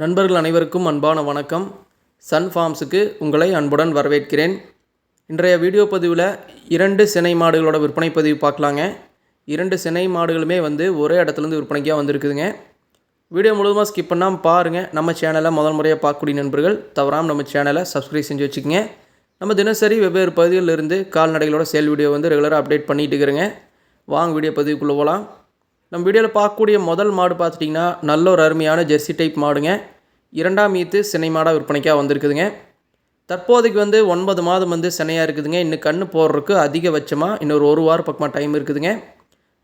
நண்பர்கள் அனைவருக்கும் அன்பான வணக்கம். சன் ஃபார்ம்ஸுக்கு உங்களை அன்புடன் வரவேற்கிறேன். இன்றைய வீடியோ பதிவில் இரண்டு சினை மாடுகளோட விற்பனை பதிவு பார்க்கலாங்க. இரண்டு சினை மாடுகளுமே வந்து ஒரே இடத்துலேருந்து விற்பனைக்காக வந்திருக்குதுங்க. வீடியோ முழுவதுமாக ஸ்கிப் பண்ணாமல் பாருங்கள் நம்ம சேனலை முதல் முறையாக பார்க்கக்கூடிய நண்பர்கள் தவறாமல் நம்ம சேனலை சப்ஸ்கிரைப் செஞ்சு வச்சுக்கோங்க. நம்ம தினசரி வெவ்வேறு பகுதிகளில் இருந்து கால்நடைகளோட சேல் வீடியோ வந்து ரெகுலராக அப்டேட் பண்ணிகிட்டு இருக்கிறேங்க. வாங்க வீடியோ பதிவுக்குள்ளே போகலாம் நம்ம வீடியோவில் பார்க்கக்கூடிய முதல் மாடு பார்த்துட்டிங்கன்னா நல்ல ஒரு அருமையான ஜெர்சி டைப் மாடுங்க. இரண்டாம் ஈத்து சினை மாடாக விற்பனைக்காக வந்திருக்குதுங்க. தற்போதைக்கு வந்து ஒன்பது மாதம் வந்து சினையாக இருக்குதுங்க. இன்னும் கண்ணு போடுறதுக்கு அதிகபட்சமாக இன்னொரு ஒரு வாரம் பக்கமாக டைம் இருக்குதுங்க.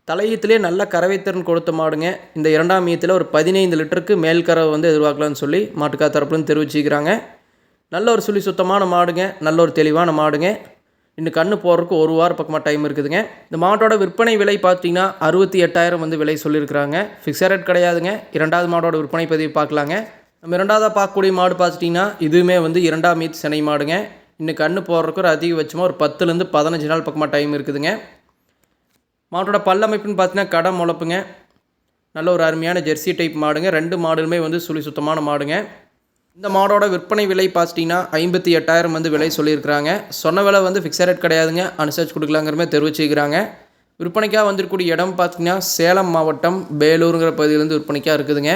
தலையீத்துலேயே நல்ல கறவைத்திறன் கொடுத்த மாடுங்க. இந்த இரண்டாம் ஈத்தில் ஒரு பதினைந்து லிட்டருக்கு மேல் கறவை வந்து எதிர்பார்க்கலாம்னு சொல்லி மாட்டுக்கா தரப்புலன்னு தெரிவிச்சுக்கிறாங்க. நல்ல ஒரு சுழி சுத்தமான மாடுங்க. நல்ல ஒரு தெளிவான மாடுங்க. இன்னும் கண்ணு போடுறதுக்கு ஒரு வாரம் பக்கமாக டைம் இருக்குதுங்க. இந்த மாட்டோட விற்பனை விலை பார்த்தீங்கன்னா அறுபத்தி எட்டாயிரம் வந்து விலை சொல்லியிருக்கிறாங்க. ஃபிக்ஸட் ரேட் கிடையாதுங்க. இரண்டாவது மாடோட விற்பனை பதிவு பார்க்கலாங்க. நம்ம இரண்டாவதாக பார்க்கக்கூடிய மாடு பார்த்துட்டிங்கன்னா இதுவுமே வந்து இரண்டாம் மீத் சினை மாடுங்க. இன்னும் கண்ணு போடுறதுக்கு ஒரு அதிகபட்சமாக ஒரு பத்துலேருந்து பதினஞ்சு நாள் பக்கமாக டைம் இருக்குதுங்க. மாட்டோட பல்லமைப்புன்னு பார்த்தீங்கன்னா கடை முளப்புங்க நல்ல ஒரு அருமையான ஜெர்சி டைப் மாடுங்க. ரெண்டு மாடுமே வந்து சுழி சுத்தமான மாடுங்க. இந்த மாடோட விற்பனை விலை பார்த்துட்டிங்கன்னா ஐம்பத்தி எட்டாயிரம் வந்து விலை சொல்லியிருக்கிறாங்க. சொன்ன விலை வந்து ஃபிக்ஸட் ரேட் கிடையாதுங்க. அனுசரிச்சு கொடுக்கலாங்கிற மாதிரி தெரிவிச்சுக்கிறாங்க. விற்பனைக்காக வந்திருக்கக்கூடிய இடம் பார்த்தீங்கன்னா சேலம் மாவட்டம் பேலூருங்கிற பகுதியிலேருந்து விற்பனைக்காக இருக்குதுங்க.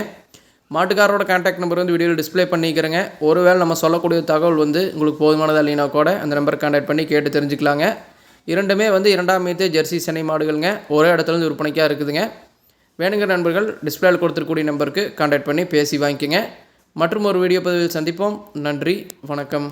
மாட்டுக்காரோட கான்டாக்ட் நம்பர் வந்து வீடியோவில் டிஸ்ப்ளே பண்ணிக்கிறேங்க. ஒருவேளை நம்ம சொல்லக்கூடிய தகவல் வந்து உங்களுக்கு போதுமானதாக இல்லைனா கூட அந்த நம்பர் கான்டாக்ட் பண்ணி கேட்டு தெரிஞ்சுக்கலாங்க. இரண்டுமே வந்து இரண்டாம் மீது ஜெர்சி சென்னை மாடுகள்ங்க. ஒரே இடத்துல இருந்து விற்பனைக்காக இருக்குதுங்க. வேணுங்கிற நண்பர்கள் டிஸ்பிளேயில் கொடுத்துருக்கூடிய நம்பருக்கு கான்டாக்ட் பண்ணி பேசி வாங்கிக்கோங்க. மற்றும் ஒரு வீடியோ பதிவில் சந்திப்போம். நன்றி. வணக்கம்.